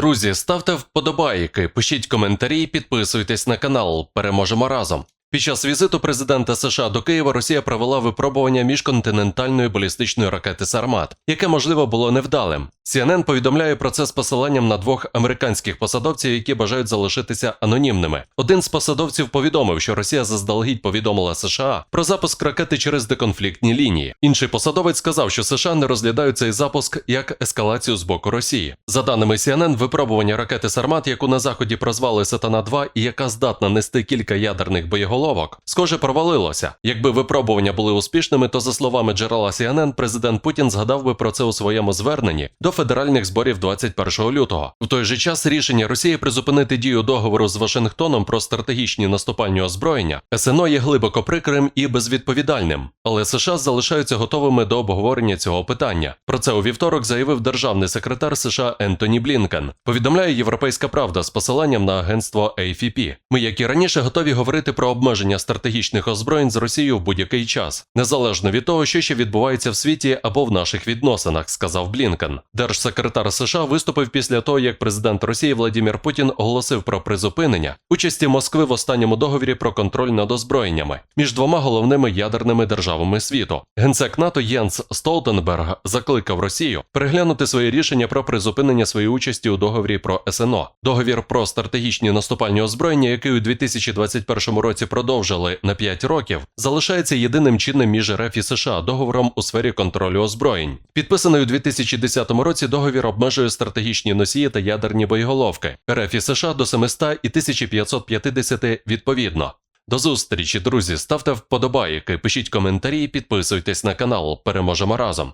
Друзі, ставте вподобайки, пишіть коментарі, підписуйтесь на канал. Переможемо разом. Під час візиту президента США до Києва Росія провела випробування міжконтинентальної балістичної ракети Сармат, яке можливо було невдалим. CNN повідомляє про це з посиланням на двох американських посадовців, які бажають залишитися анонімними. Один з посадовців повідомив, що Росія заздалегідь повідомила США про запуск ракети через деконфліктні лінії. Інший посадовець сказав, що США не розглядають цей запуск як ескалацію з боку Росії. За даними CNN, випробування ракети Сармат, яку на заході прозвали Сатана 2 і яка здатна нести кілька ядерних боєголовок, схоже провалилося. Якби випробування були успішними, то за словами джерела CNN, президент Путін згадав би про це у своєму зверненні до федеральних зборів 21 лютого. В той же час рішення Росії призупинити дію договору з Вашингтоном про стратегічні наступальні озброєння СНО є глибоко прикрим і безвідповідальним, але США залишаються готовими до обговорення цього питання. Про це у вівторок заявив державний секретар США Ентоні Блінкен. Повідомляє Європейська Правда з посиланням на агентство AFP. Ми, як і раніше, готові говорити про обмеження стратегічних озброєнь з Росією в будь-який час, незалежно від того, що ще відбувається в світі або в наших відносинах, сказав Блінкен. Держсекретар США виступив після того, як президент Росії Владімір Путін оголосив про призупинення участі Москви в останньому договорі про контроль над озброєннями між двома головними ядерними державами світу. Генсек НАТО Єнс Столтенберг закликав Росію переглянути своє рішення про призупинення своєї участі у договорі про СНО. Договір про стратегічні наступальні озброєння, який у 2021 році продовжили на 5 років, залишається єдиним чинним між РФ і США договором у сфері контролю озброєнь. Підписаний у 2010 році договір обмежує стратегічні носії та ядерні боєголовки РФ і США до 700 і 1550 відповідно. До зустрічі, друзі. Ставте вподобайки, пишіть коментарі, підписуйтесь на канал. Переможемо разом.